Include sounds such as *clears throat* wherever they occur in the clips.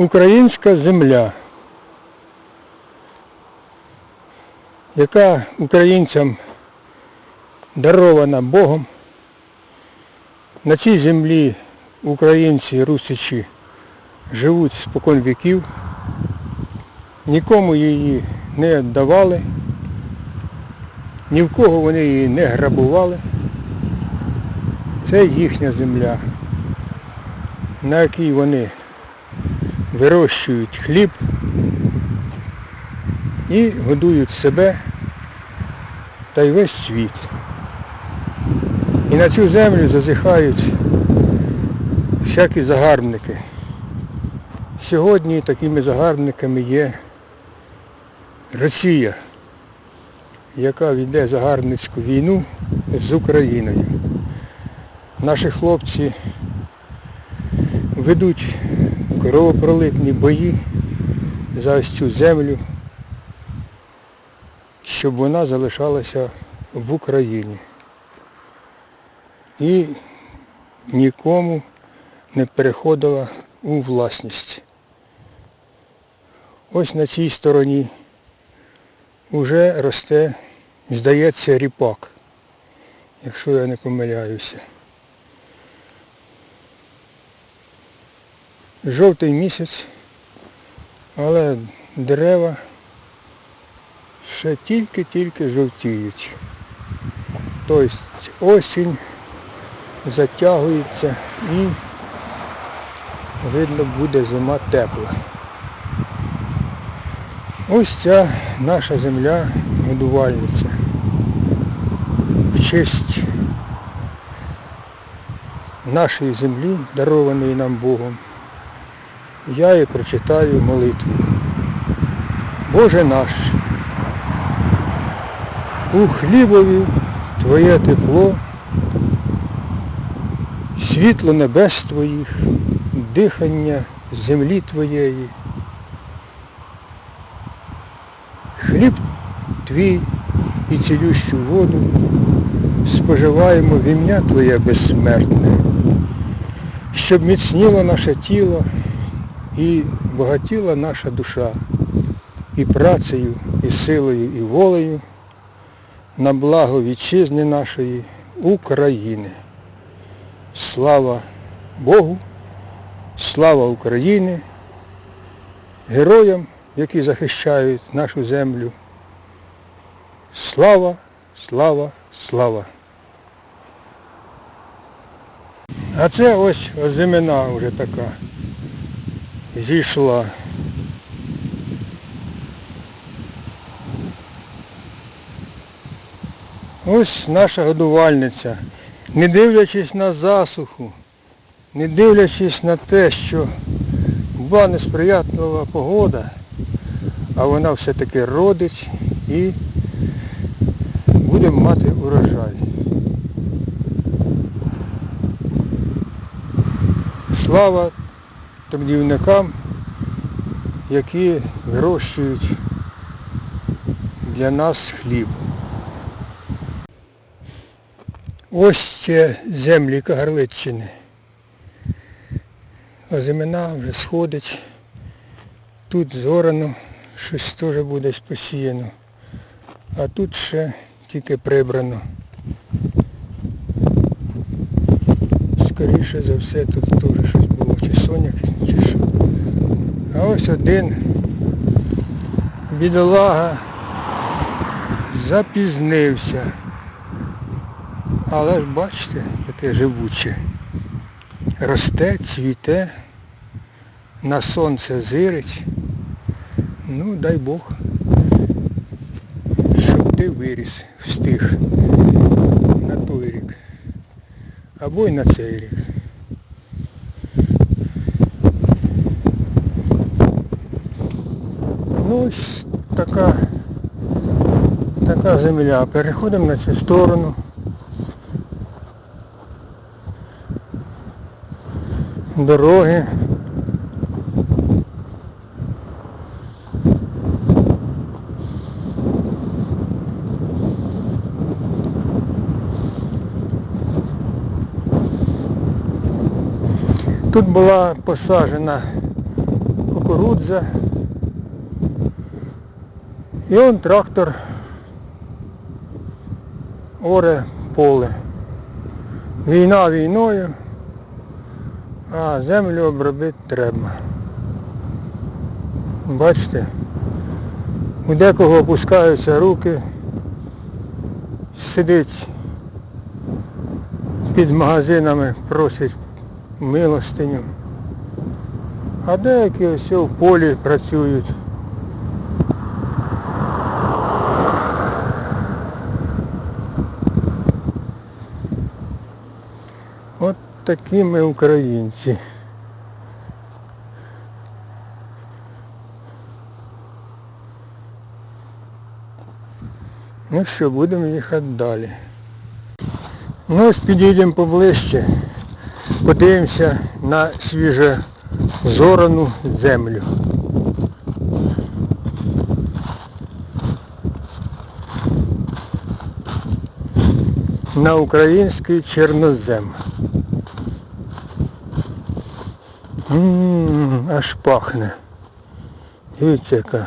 українська земля, яка українцям дарована Богом. На цій землі українці, русичі живуть спокон віків, нікому її не віддавали, ні в кого вони її не грабували. Це їхня земля, на якій вони вирощують хліб і годують себе та й весь світ. І на цю землю зазихають всякі загарбники. Сьогодні такими загарбниками є Росія, яка веде загарбницьку війну з Україною. Наші хлопці ведуть кровопролитні бої за ось цю землю, щоб вона залишалася в Україні. І нікому не переходила у власність. Ось на цій стороні вже росте, здається, ріпак, якщо я не помиляюся. Жовтий місяць, але дерева ще тільки-тільки жовтіють. Тобто осінь затягується і видно буде зима тепла. Ось ця наша земля годувальниця. В честь нашої землі, дарованої нам Богом, я і прочитаю молитву. Боже наш, у хлібові Твоє тепло, світло небес Твоїх, дихання землі Твоєї. Хліб Твій і цілющу воду споживаємо в ім'я Твоє безсмертне, щоб міцніло наше тіло і багатіла наша душа і працею, і силою, і волею на благо вітчизни нашої України. Слава Богу, слава Україні, героям, які захищають нашу землю. Слава, слава, слава. А це ось озимина вже така зійшла. Ось наша годувальниця, не дивлячись на засуху, не дивлячись на те, що була несприятлива погода, а вона все-таки родить і будемо мати урожай. Слава трудівникам, які вирощують для нас хліб. Ось ще землі Кагарличчини. Озимина вже сходить. Тут зорано, щось теж буде посіяно. А тут ще тільки прибрано. Скоріше за все тут теж щось було, чи соняк, чи. А ось один бідолага запізнився. Але ж бачите, яке живуче. Росте, цвіте, на сонце зирить. Ну, дай Бог, щоб ти виріс, встиг на той рік. Або й на цей рік. Ну ось така, така земля. Переходимо на цю сторону. дороги. Тут була посаджена кукурудза. І он трактор оре поле. Війна війною, а землю обробити треба. Бачите, у декого опускаються руки, сидить під магазинами, просить милостиню. А деякі ось в полі працюють. Такі ми українці. Ну що, будемо їхати далі. Ну ось підійдемо поближче, подивимося на свіже зорану землю. На український чорнозем. М, аж пахне. Дивіться яка.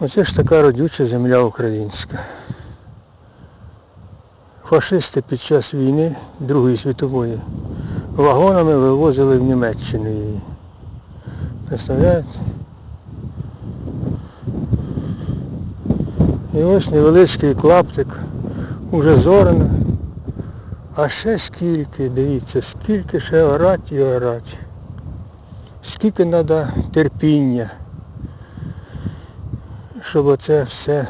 Оце ж така родюча земля українська. Фашисти під час війни Другої світової вагонами вивозили в Німеччину її. Представляєте? І ось невеличкий клаптик, уже зорано. А ще скільки, дивіться, скільки ще орать і орать. Скільки треба терпіння, щоб оце все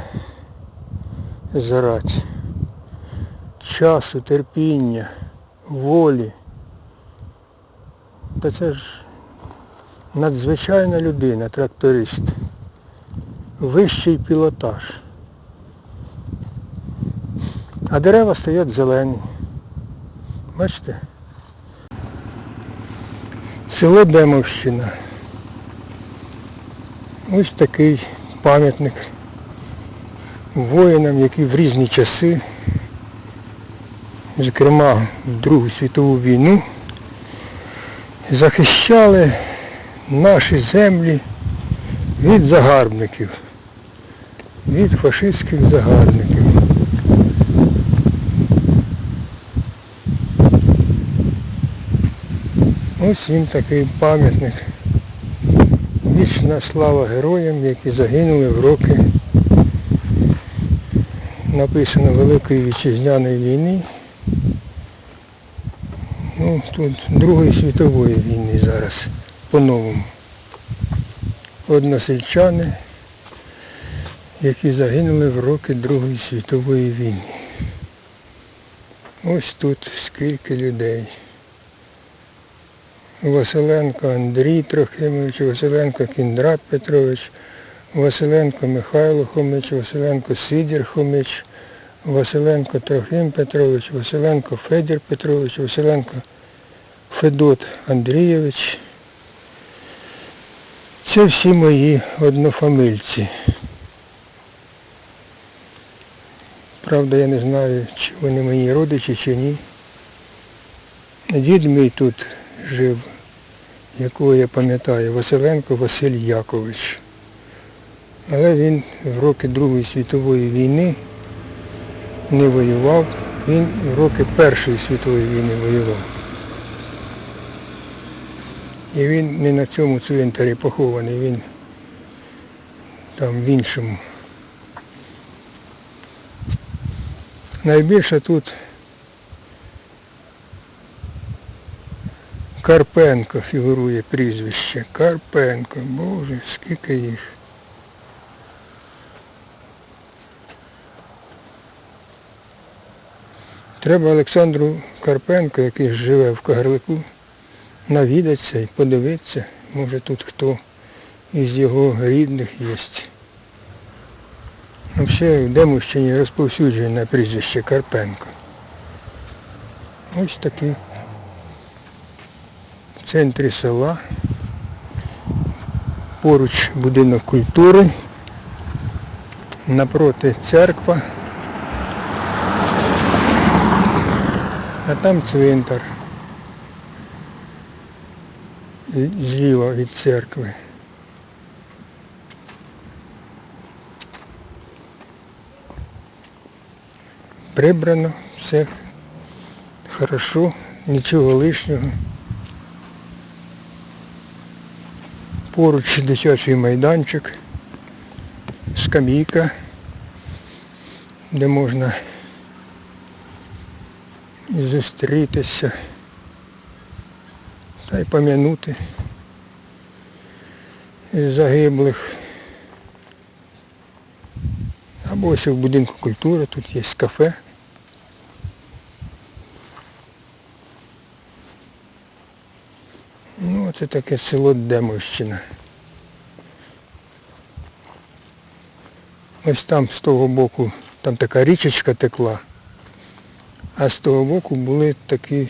зорати. Часу, терпіння, волі. Та це ж надзвичайна людина, тракторист. Вищий пілотаж. А дерева стоять зелені. Бачите? Село Демовщина. Ось такий пам'ятник воїнам, які в різні часи, зокрема в Другу світову війну, захищали наші землі від загарбників, від фашистських загарбників. Ось він такий пам'ятник. Вічна слава героям, які загинули в роки, написано Великої Вітчизняної війни. Ну, тут Другої світової війни зараз по-новому. Односельчани, які загинули в роки Другої світової війни. Ось тут скільки людей. Василенко Андрій Трохимович, Василенко Кіндрат Петрович, Василенко Михайло Хомич, Василенко Сидір Хомич, Василенко Трохим Петрович, Василенко Федір Петрович, Василенко Федот Андрійович. Це всі мої однофамильці. Правда, я не знаю, чи вони мої родичі, чи ні. Дід мій тут жив, якого я пам'ятаю, Василенко Василь Якович. Але він в роки Другої світової війни не воював, він в роки Першої світової війни воював. І він не на цьому цвинтарі похований, він там в іншому. Найбільше тут Карпенко фігурує прізвище. Карпенко, боже, скільки їх. Треба Олександру Карпенко, який живе в Кагарлику, навідатися і подивитися, може тут хто із його рідних є. Взагалі в Демовщині розповсюджене прізвище Карпенко. Ось такий в центрі села. Поруч будинок культури, напроти церква, а там цвинтар. зліва від церкви. Прибрано, все хорошо, нічого лишнього. Поруч дитячий майданчик, скамійка, де можна зустрітися та й пом'янути загиблих. Або ось в будинку культури, тут є кафе. Ну, це таке село Демовщина. Ось там з того боку, там така річечка текла, а з того боку були такі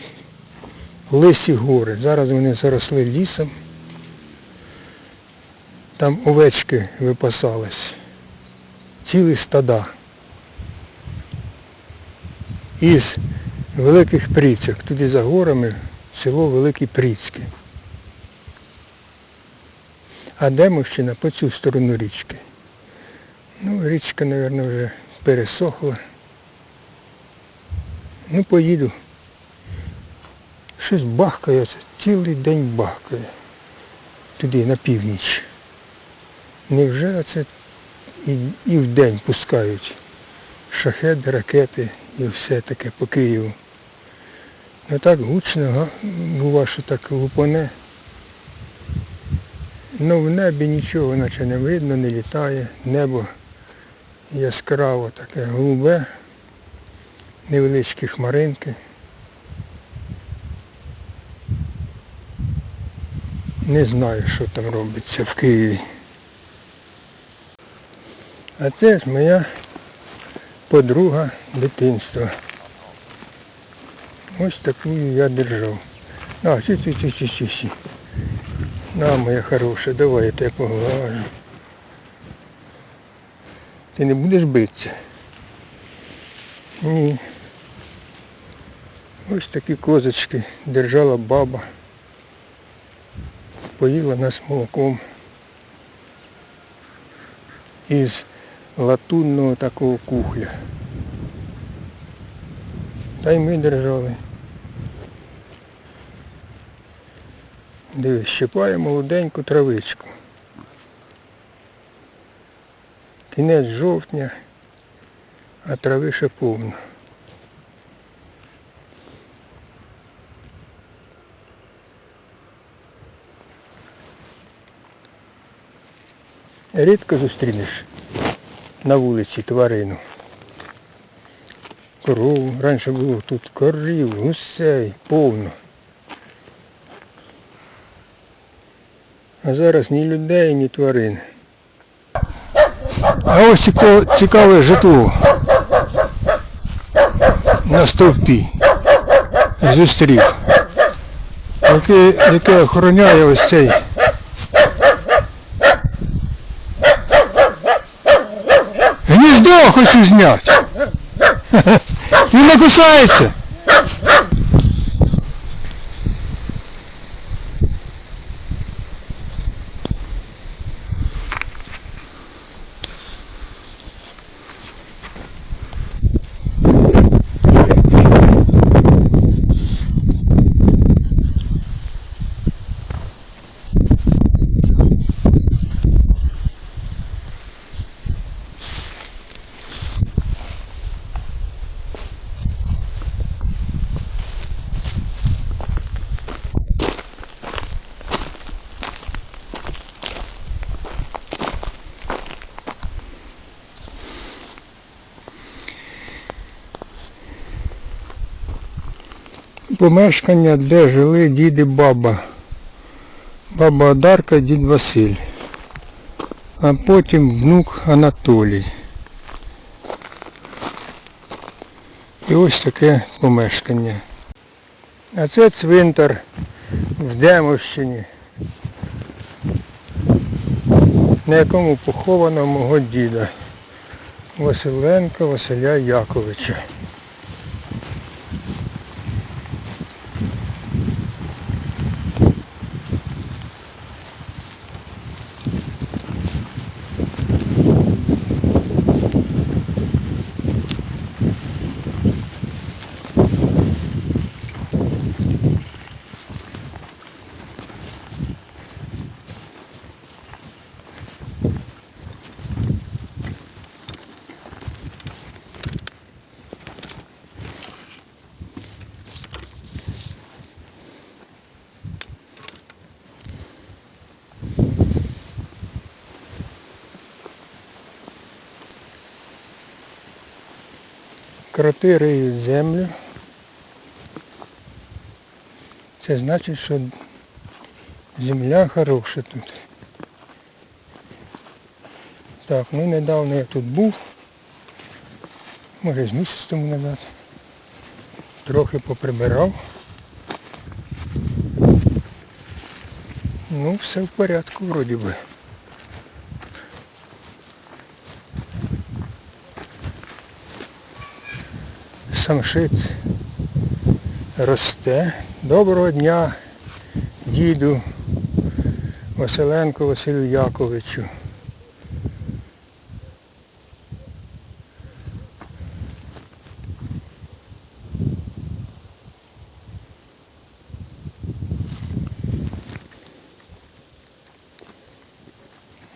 лисі гори. Зараз вони заросли лісом. Там овечки випасались. Цілі стада. Із великих пріцьок. Туди за горами село Великі Пріцьки. А Демовщина по цю сторону річки. Ну, річка, мабуть, вже пересохла. Ну, поїду. Щось бахкає, цілий день бахкає. Туди, на північ. Невже це і, і в день пускають шахеди, ракети і все таке по Києву. Не так гучно, бува, що так лупане. Ну в небі нічого наче не видно, не літає. Небо яскраво таке голубе, невеличкі хмаринки. Не знаю, що там робиться в Києві. А це ж моя подруга дитинства. Ось таку я держав. А, сі, На, моя хороша, давай я тебе поглажу. Ти не будеш битися? Ні. Ось такі козочки держала баба. Поїла нас молоком із латунного такого кухля. Та й ми держали. Дивись, щипає молоденьку травичку. Кінець жовтня, а трави ще повно. Рідко зустрінеш на вулиці тварину. Корову. Раніше було тут корів, гусей, повно. А зараз ні людей, ні тварин. А ось цікаве, житло на стовпі. Зустрів. Яке, яке охороняє ось цей. Гніздо хочу зняти. *laughs* Він не кусається. Помешкання, де жили дід і баба. Баба Одарка, дід Василь. А потім внук Анатолій. І ось таке помешкання. А це цвинтар в Демовщині, на якому поховано мого діда Василенка Василя Яковича. Кроти риють землю. Це значить, що земля хороша тут. Так, ну недавно я тут був, може з місяць тому назад. Трохи поприбирав. Ну, все в порядку вроді би. Самшит росте. Доброго дня, діду Василенко Василю Яковичу.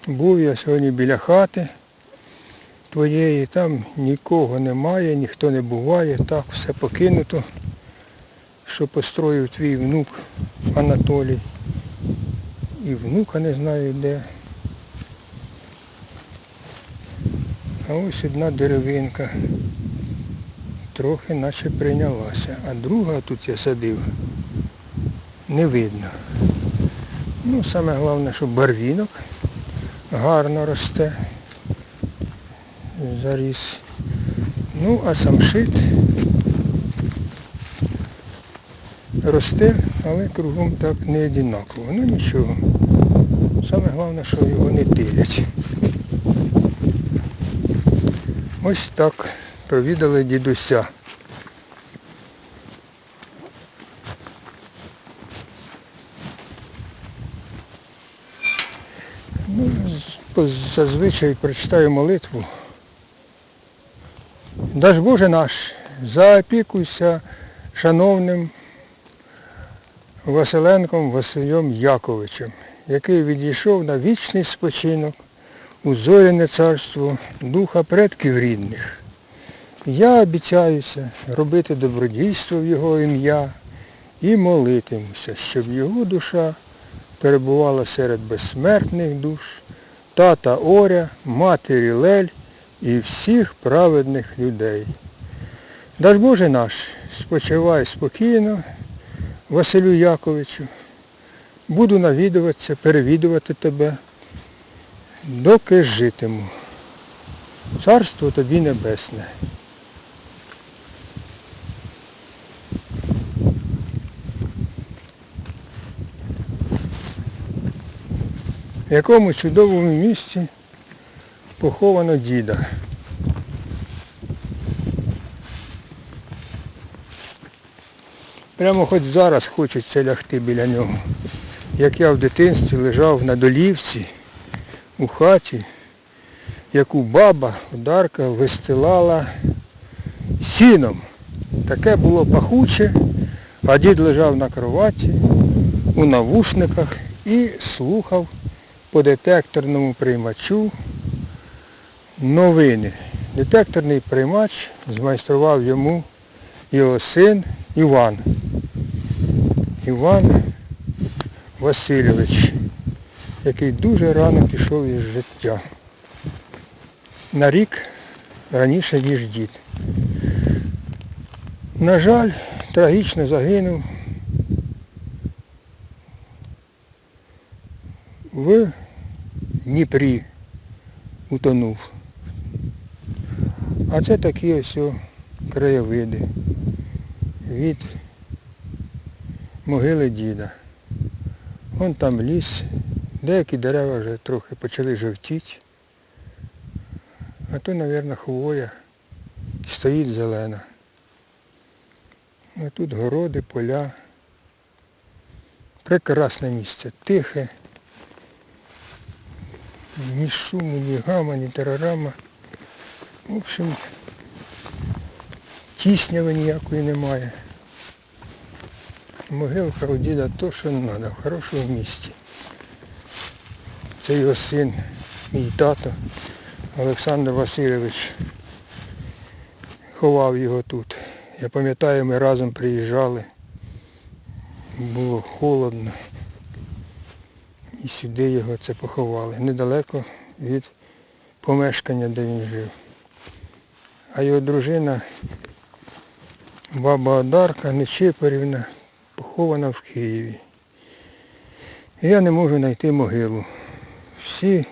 Був я сьогодні біля хати твоєї, там нікого немає, ніхто не буває, так все покинуто, що построїв твій внук Анатолій. І внука не знаю де. А ось одна деревинка. Трохи наче прийнялася. А друга тут я садив. Не видно. Ну, саме головне, що барвінок гарно росте. Заріс. Ну, а самшит росте, але кругом так не одинаково. Ну нічого. Саме головне, що його не тилять. Ось так провідали дідуся. Ну, зазвичай прочитаю молитву. Даж Боже наш, заопікуйся шановним Василенком Василем Яковичем, який відійшов на вічний спочинок у зоряне царство духа предків рідних. Я обіцяюся робити добродійство в його ім'я і молитимуся, щоб його душа перебувала серед безсмертних душ, тата Оря, матері Лель і всіх праведних людей. Даж Боже наш, спочивай спокійно, Василю Яковичу, буду навідуватися, перевідувати тебе, доки житиму. Царство тобі небесне. В якому чудовому місці поховано діда. Прямо хоч зараз хочеться лягти біля нього. Як я в дитинстві лежав на долівці у хаті, яку баба, Одарка, вистилала сіном. Таке було пахуче, а дід лежав на кроваті у навушниках і слухав по детекторному приймачу новини. Детекторний приймач змайстрував йому його син Іван. Іван Васильович, який дуже рано пішов із життя. На рік раніше, ніж дід. На жаль, трагічно загинув в Дніпрі утонув. А це такі ось краєвиди від могили діда. Вон там ліс, деякі дерева вже трохи почали жовтіти. А то, мабуть, хвоя стоїть зелена. А тут городи, поля. Прекрасне місце, тихе. Ні шуму, ні гама, ні тарарама. В общем, тісняви ніякої немає. Могилка у діда то, що треба, в хорошому місці. Це його син, мій тато, Олександр Васильович, ховав його тут. Я пам'ятаю, ми разом приїжджали. Було холодно. І сюди його це поховали. Недалеко від помешкання, де він жив. А його дружина Баба Одарка Нечипарівна похована в Києві. І я не можу знайти могилу. Всі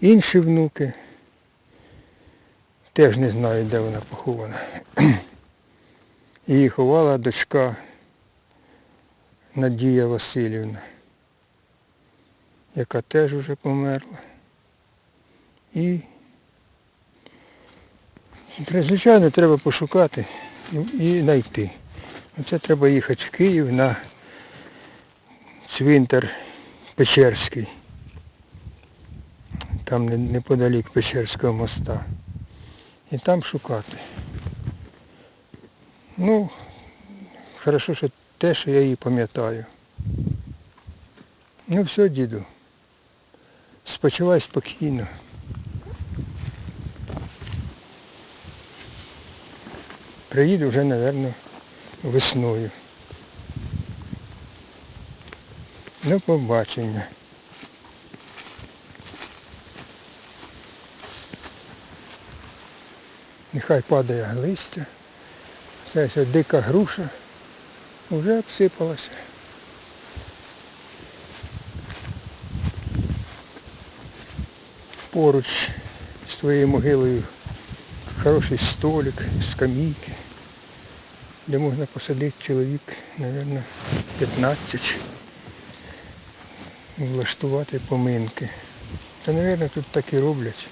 інші внуки теж не знають, де вона похована. *clears throat* Її ховала дочка Надія Васильівна, яка теж вже померла. І звичайно треба пошукати і- знайти. Це треба їхати в Київ на цвинтар Печерський. Там неподалік Печерського моста. І там шукати. Ну, хорошо, що те, що я її пам'ятаю. Ну все, діду. Спочивай спокійно. Приїду вже, мабуть, весною. До побачення. Нехай падає листя. Це ось дика груша вже обсипалася. Поруч з твоєю могилою хороший столик, скамійки, де можна посадити чоловік, мабуть, 15, влаштувати поминки. Та, мабуть, тут так і роблять.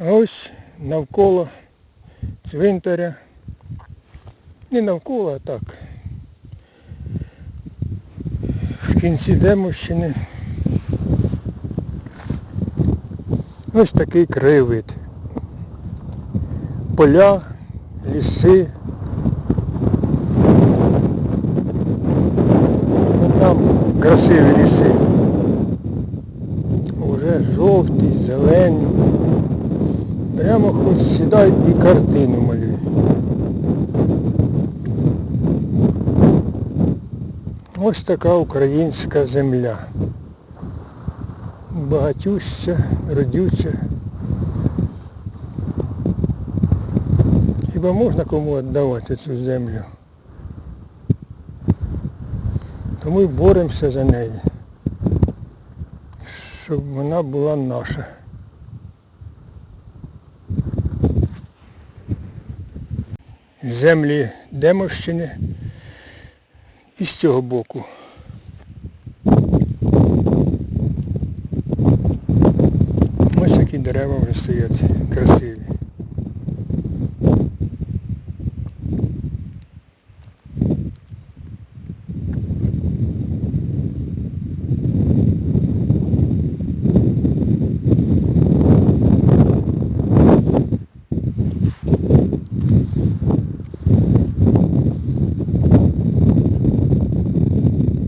А ось навколо цвинтаря, не навколо, а так. В кінці Демовщини ось такий краєвид. Поля, ліси. Ну, Там красиві ліси. Уже жовті, зелені. Прямо хоч сідай і картину малюй. Ось така українська земля. Багатюща, родюча. Хіба можна кому віддавати цю землю? Тому й боремося за неї, щоб вона була наша. землі Демовщини і з цього боку. Ось такі дерева вже стоять красиві.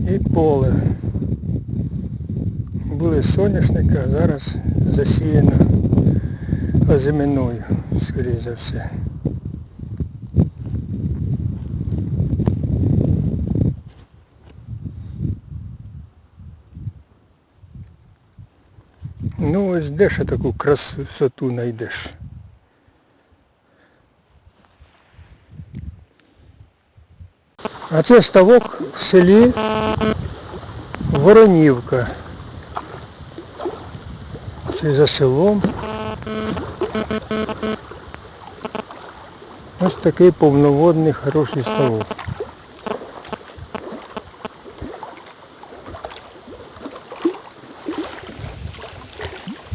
і поле. Були соняшники, а зараз засіяно озиминою, скоріше за все. Ну ось де ще таку красоту знайдеш? А це ставок в селі Воронівка. Це за селом. Ось такий повноводний хороший ставок.